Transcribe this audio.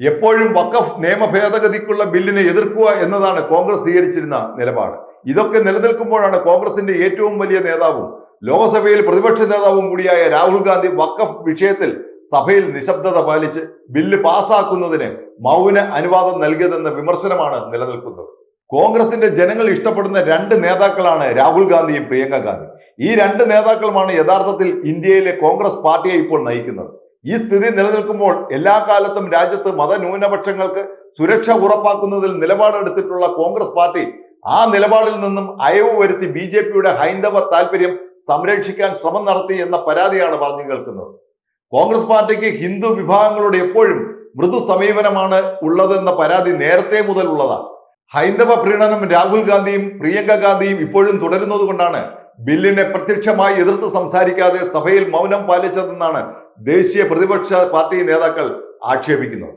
എപ്പോഴും വഖഫ് നിയമ ഭേദഗതിക്കുള്ള ബില്ലിനെ എതിർക്കുക എന്നതാണ് കോൺഗ്രസ് സ്വീകരിച്ചിരുന്ന നിലപാട്. ഇതൊക്കെ നിലനിൽക്കുമ്പോഴാണ് കോൺഗ്രസിന്റെ ഏറ്റവും വലിയ നേതാവും ലോക്സഭയിൽ പ്രതിപക്ഷ നേതാവും കൂടിയായ രാഹുൽ ഗാന്ധി വഖഫ് വിഷയത്തിൽ സഭയിൽ നിശബ്ദത പാലിച്ച് ബില്ല് പാസാക്കുന്നതിന് മൗന അനുവാദം നൽകിയതെന്ന വിമർശനമാണ് നിലനിൽക്കുന്നത്. കോൺഗ്രസിന്റെ ജനങ്ങൾ ഇഷ്ടപ്പെടുന്ന രണ്ട് നേതാക്കളാണ് രാഹുൽ ഗാന്ധിയും പ്രിയങ്ക ഗാന്ധി. ഈ രണ്ട് നേതാക്കളുമാണ് യഥാർത്ഥത്തിൽ ഇന്ത്യയിലെ കോൺഗ്രസ് പാർട്ടിയെ ഇപ്പോൾ നയിക്കുന്നത്. ഈ സ്ഥിതി നിലനിൽക്കുമ്പോൾ എല്ലാ കാലത്തും രാജ്യത്ത് മതന്യൂനപക്ഷങ്ങൾക്ക് സുരക്ഷ ഉറപ്പാക്കുന്നതിൽ നിലപാടെടുത്തിട്ടുള്ള കോൺഗ്രസ് പാർട്ടി ആ നിലപാടിൽ നിന്നും അയവ് വരുത്തി ബി ജെ പിയുടെ ഹൈന്ദവ താല്പര്യം സംരക്ഷിക്കാൻ ശ്രമം നടത്തി എന്ന പരാതിയാണ് പറഞ്ഞു കേൾക്കുന്നത്. കോൺഗ്രസ് പാർട്ടിക്ക് ഹിന്ദു വിഭാഗങ്ങളോട് എപ്പോഴും മൃദു സമീപനമാണ് ഉള്ളതെന്ന പരാതി നേരത്തെ മുതൽ ഉള്ളതാണ്. ഹൈന്ദവ പ്രീണനം രാഹുൽ ഗാന്ധിയും പ്രിയങ്ക ഗാന്ധിയും ഇപ്പോഴും തുടരുന്നത് കൊണ്ടാണ് ബില്ലിനെ പ്രത്യക്ഷമായി എതിർത്ത് സംസാരിക്കാതെ സഭയിൽ മൗനം പാലിച്ചതെന്നാണ് ദേശീയ പ്രതിപക്ഷ പാർട്ടി നേതാക്കൾ ആക്ഷേപിക്കുന്നത്